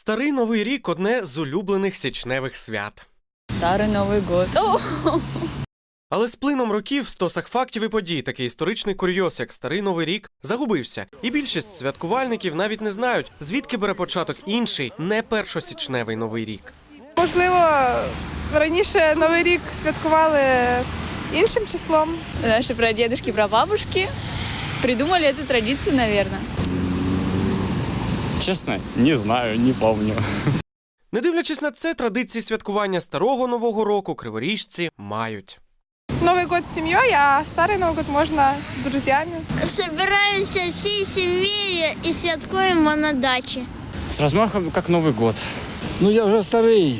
Старий новий рік одне з улюблених січневих свят. Старый Новый год. О, Але з плином років в стосах фактів і подій такий історичний курйоз, як старий новий рік, загубився. І більшість святкувальників навіть не знають, звідки бере початок інший, не першосічневий новий рік. Можливо, раніше Новий рік святкували іншим числом. наши прадедушки, прабабушки придумали эту традицию, наверное. Честно, не знаю, не помню. Не дивлячись на це, традиції святкування старого нового року криворіжці мають. Новий год з сім'єю, а старий Новий год можна з друзями. Собираемся всей семьей и святкуємо на даче. С размахом, как Новый год. Ну я вже старий.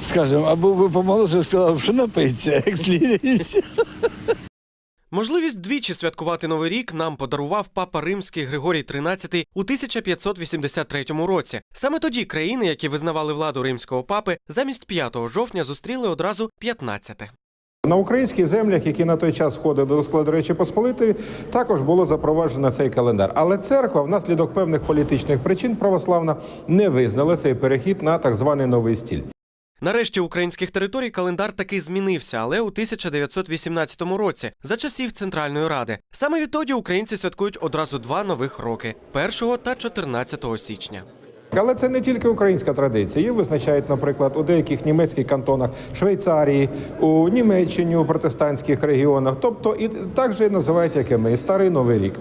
Скажем, або ви помолодше сказав, що напиться, як слідуючи. Можливість двічі святкувати новий рік нам подарував папа римський Григорій XIII у 1583 році. Саме тоді країни, які визнавали владу римського папи, замість 5 жовтня зустріли одразу 15. На українських землях, які на той час входили до складу Речі Посполитої, також було запроваджено цей календар. Але церква, внаслідок певних політичних причин, православна не визнала цей перехід на так званий новий стіль. Нарешті українських територій календар таки змінився, але у 1918 році, за часів Центральної Ради. Саме відтоді українці святкують одразу два нових роки 1 та 14 січня. Але це не тільки українська традиція. Її визначають, наприклад, у деяких німецьких кантонах Швейцарії, у Німеччині, у протестантських регіонах, тобто і так же називають, як і ми, старий новий рік.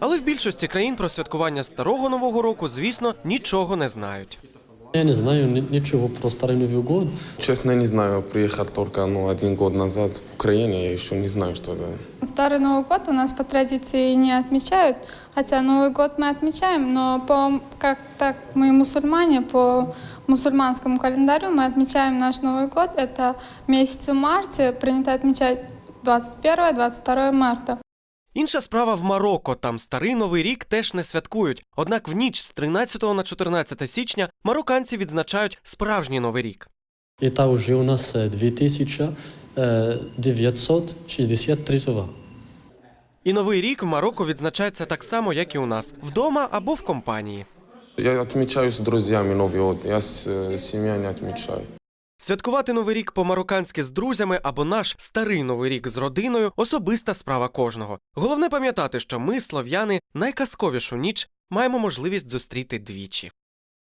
Але в більшості країн про святкування старого нового року, звісно, нічого не знають. Я не знаю ни- ничего про Старый Новый год. Честно, не знаю. Приехал только ну, один год назад в Украине. Я еще не знаю, что это. Старый Новый год у нас по традиции не отмечают, хотя Новый год мы отмечаем, но по, как так мы мусульмане, по мусульманскому календарю мы отмечаем наш Новый год. Это месяц в марте, принято отмечать 21-22 марта. Інша справа в Марокко. Там старий новий рік теж не святкують. Однак в ніч з 13 на 14 січня марокканці відзначають справжній новий рік. Это уже у нас э, 2963 года. І новий рік в Марокко відзначається так само, як і у нас вдома або в компанії. Я отмечаю с друзьями Новый год. Я с э, семьей не отмечаю. Святкувати новий рік по-марокканськи з друзями або наш старий новий рік з родиною особиста справа кожного. Головне пам'ятати, що ми, слов'яни, найказковішу ніч маємо можливість зустріти двічі.